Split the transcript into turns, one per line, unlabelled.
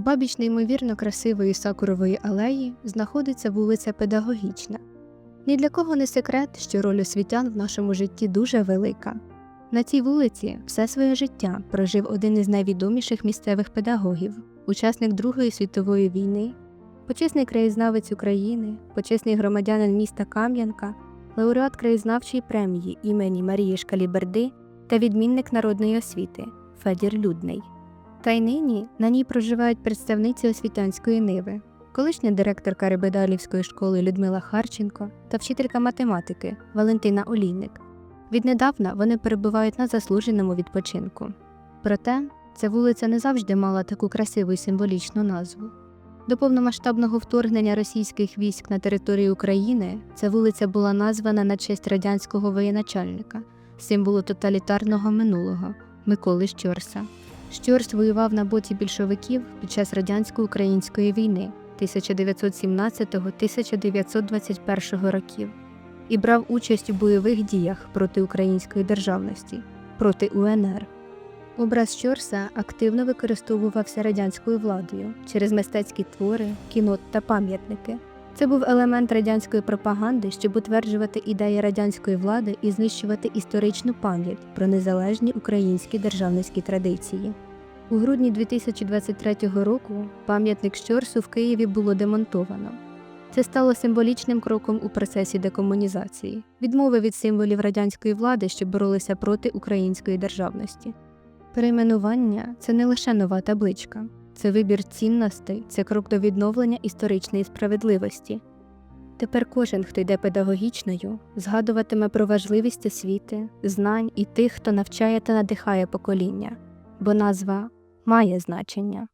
Обабіч неймовірно красивої сакурової алеї знаходиться вулиця Педагогічна. Ні для кого не секрет, що роль освітян в нашому житті дуже велика. На цій вулиці все своє життя прожив один із найвідоміших місцевих педагогів, учасник Другої світової війни, почесний краєзнавець України, почесний громадянин міста Кам'янка, лауреат краєзнавчої премії імені Марії Шкаліберди та відмінник народної освіти Федір Людний. Та й нині на ній проживають представниці освітянської ниви, колишня директорка Рибедалівської школи Людмила Харченко та вчителька математики Валентина Олійник. Віднедавна вони перебувають на заслуженому відпочинку. Проте ця вулиця не завжди мала таку красиву і символічну назву. До повномасштабного вторгнення російських військ на територію України ця вулиця була названа на честь радянського воєначальника, символу тоталітарного минулого Миколи Щорса. Щорс воював на боці більшовиків під час радянсько-української війни 1917-1921 років і брав участь у бойових діях проти української державності, проти УНР. Образ Щорса активно використовувався радянською владою через мистецькі твори, кіно та пам'ятники. Це був елемент радянської пропаганди, щоб утверджувати ідеї радянської влади і знищувати історичну пам'ять про незалежні українські державницькі традиції. У грудні 2023 року пам'ятник Щорсу в Києві було демонтовано. Це стало символічним кроком у процесі декомунізації, відмови від символів радянської влади, що боролися проти української державності. Перейменування це не лише нова табличка, це вибір цінностей, це крок до відновлення історичної справедливості. Тепер кожен, хто йде педагогічною, згадуватиме про важливість освіти, знань і тих, хто навчає та надихає покоління, бо назва має значення.